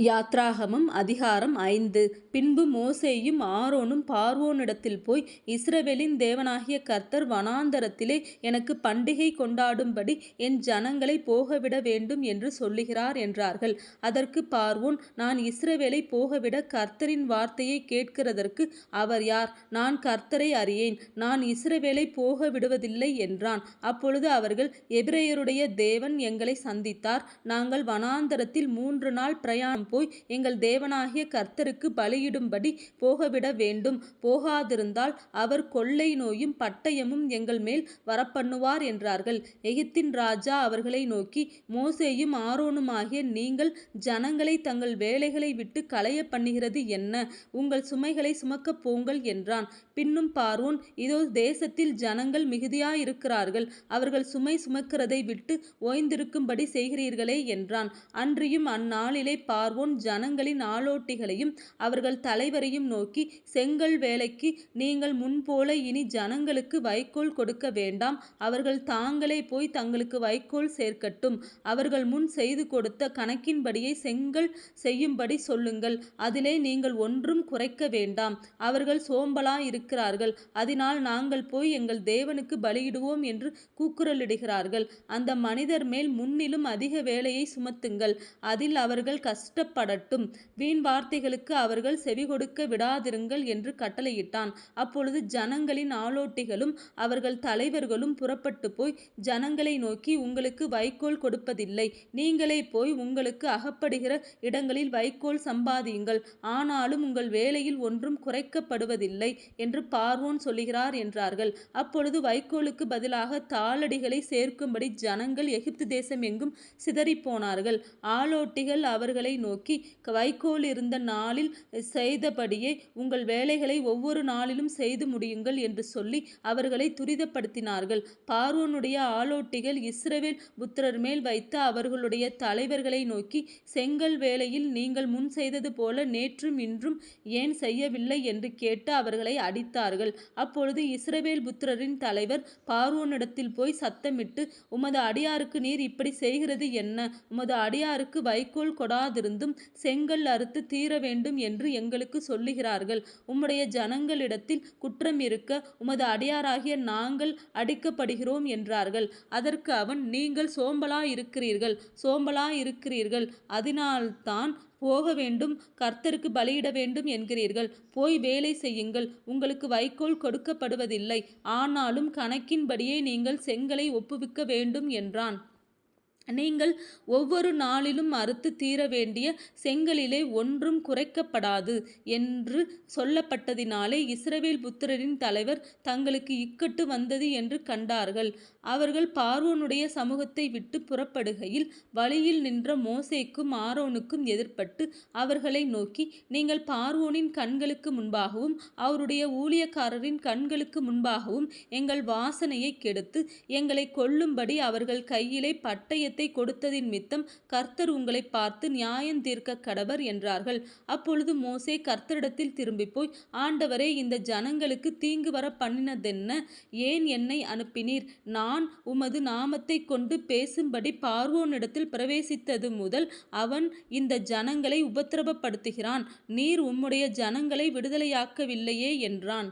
யாத்ராகமம் அதிகாரம் ஐந்து பின்பு மோசேயும் ஆரோனும் பார்வோனிடத்தில் போய் இஸ்ரவேலின் தேவனாகிய கர்த்தர் வனாந்தரத்திலே எனக்கு பண்டிகை கொண்டாடும்படி என் ஜனங்களை போகவிட வேண்டும் என்று சொல்லுகிறார் என்றார்கள். அதற்கு பார்வோன் நான் இஸ்ரவேலை போகவிட கர்த்தரின் வார்த்தையை கேட்கிறதற்கு அவர் யார்? நான் கர்த்தரை அறியேன். நான் இஸ்ரவேலை போகவிடுவதில்லை என்றான். அப்பொழுது அவர்கள் எபிரேயருடைய தேவன் எங்களை சந்தித்தார். நாங்கள் வனாந்தரத்தில் மூன்று நாள் பிரயாணம் போய் எங்கள் தேவனாகிய கர்த்தருக்கு பலியிடும்படி போகவிட வேண்டும். போகாதிருந்தால் அவர் கொள்ளை நோயும் பட்டயமும் எங்கள் மேல் வரப்பண்ணுவார் என்றார்கள். எகிப்தின் ராஜா அவர்களை நோக்கி மோசேயும் ஆரோனுமாகிய நீங்கள் ஜனங்களை தங்கள் வேலைகளை விட்டு களைய பண்ணுகிறது என்ன? உங்கள் சுமைகளை சுமக்கப் போங்கள் என்றான். பின்னும் பார்வோன் இதோ தேசத்தில் ஜனங்கள் மிகுதியாயிருக்கிறார்கள். அவர்கள் சுமை சுமக்கிறதை விட்டு ஓய்ந்திருக்கும்படி செய்கிறீர்களே என்றான். அன்றியும் அந்நாளிலே பார்வோன் ஜனங்களின் ஆளோட்டிகளையும் அவர்கள் தலைவரையும் நோக்கி செங்கல் வேலைக்கு நீங்கள் முன்போல இனி ஜனங்களுக்கு வைக்கோல் கொடுக்க வேண்டாம். அவர்கள் தாங்களே போய் தங்களுக்கு வைக்கோல் சேர்க்கட்டும். அவர்கள் முன் செய்து கொடுத்த கணக்கின்படியே செங்கல் செய்யும்படி சொல்லுங்கள். அதிலே நீங்கள் ஒன்றும் குறைக்க வேண்டாம். அவர்கள் சோம்பலா இருக்கிறார்கள் அதனால் நாங்கள் போய் எங்கள் தேவனுக்கு பலியிடுவோம் என்று கூக்குரலிடுகிறார்கள். அந்த மனிதர் மேல் முன்னிலும் அதிக வேலையை சுமத்துங்கள். அதில் அவர்கள் கஷ்டப்படட்டும். வீண் வார்த்தைகளுக்கு அவர்கள் செவி கொடுக்க விடாதிருங்கள் என்று கட்டளையிட்டான். அப்பொழுது ஜனங்களின் ஆளோட்டிகளும் அவர்கள் தலைவர்களும் புறப்பட்டு போய் ஜனங்களை நோக்கி உங்களுக்கு வைக்கோல் கொடுப்பதில்லை. நீங்களே போய் உங்களுக்கு அகப்படுகிற இடங்களில் வைக்கோல் சம்பாதியுங்கள். ஆனாலும் உங்கள் வேலையில் ஒன்றும் குறைக்கப்படுவதில்லை என்று பார்வோன் சொல்லுகிறார் என்றார்கள். அப்பொழுது வைக்கோலுக்கு பதிலாக தாளடிகளை சேர்க்கும்படி ஜனங்கள் எகிப்து தேசம் எங்கும் சிதறிப்போனார்கள். ஆளோட்டிகள் அவர்களை நோக்கி நோக்கி வைக்கோல் இருந்த நாளில் செய்தபடியே உங்கள் வேலைகளை ஒவ்வொரு நாளிலும் செய்து முடியுங்கள் என்று சொல்லி அவர்களை துரிதப்படுத்தினார்கள். பார்வோனுடைய ஆலோட்டிகள் இஸ்ரவேல் புத்திரர் மேல் வைத்த அவர்களுடைய தலைவர்களை நோக்கி செங்கல் வேலையில் நீங்கள் முன் செய்தது போல நேற்றும் இன்றும் ஏன் செய்யவில்லை என்று கேட்டு அவர்களை அடித்தார்கள். அப்பொழுது இஸ்ரவேல் புத்திரரின் தலைவர் பார்வோனிடத்தில் போய் சத்தமிட்டு உமது அடியாருக்கு நீர் இப்படி செய்கிறது என்ன? உமது அடியாருக்கு வைக்கோல் கொடாதிருந்து முழுவதும் செங்கல் அறுத்துத் தீரவேண்டும் என்று எங்களுக்கு சொல்லுகிறார்கள். உம்முடைய ஜனங்களிடத்தில் குற்றம் இருக்க உமது அடியாராகிய நாங்கள் அடிக்கப்படுகிறோம் என்றார்கள். அதற்கு அவன் நீங்கள் சோம்பலாயிருக்கிறீர்கள் அதனால்தான் போக வேண்டும் கர்த்தருக்கு பலியிட வேண்டும் என்கிறீர்கள். போய் வேலை செய்யுங்கள் உங்களுக்கு வைக்கோல் கொடுக்கப்படுவதில்லை. ஆனாலும் கணக்கின்படியே நீங்கள் செங்கலை ஒப்புவிக்க வேண்டும் என்றான். நீங்கள் ஒவ்வொரு நாளிலும் அறுத்துத் தீரவேண்டிய செங்கலிலே ஒன்றும் குறைக்கப்படாது என்று சொல்லப்பட்டதினாலே இஸ்ரவேல் புத்திரரின் தலைவர் தங்களுக்கு இக்கட்டு வந்தது என்று கண்டார்கள். அவர்கள் பார்வோனுடைய சமூகத்தை விட்டு புறப்படுகையில் வழியில் நின்ற மோசேக்கும் ஆரோனுக்கும் எதிர்பட்டு அவர்களை நோக்கி நீங்கள் பார்வோனின் கண்களுக்கு முன்பாகவும் அவருடைய ஊழியக்காரரின் கண்களுக்கு முன்பாகவும் எங்கள் வாசனையைக் கெடுத்து எங்களை கொல்லும்படி அவர்கள் கையிலே தைரியத்தை கொடுத்ததின் மித்தம் கர்த்தர் உங்களை பார்த்து நியாயம் தீர்க்க கடவர் என்றார்கள். அப்பொழுது மோசே கர்த்தரிடத்தில் திரும்பி போய் ஆண்டவரே இந்த ஜனங்களுக்கு தீங்கு வர பண்ணினதென்ன ஏன் என்னை அனுப்பினீர்? நான் உமது நாமத்தை கொண்டு பேசும்படி பார்வோனிடத்தில் பிரவேசித்தது முதல் அவன் இந்த ஜனங்களை உபத்திரவப்படுத்துகிறான். நீர் உம்முடைய ஜனங்களை விடுதலையாக்கவில்லையே என்றான்.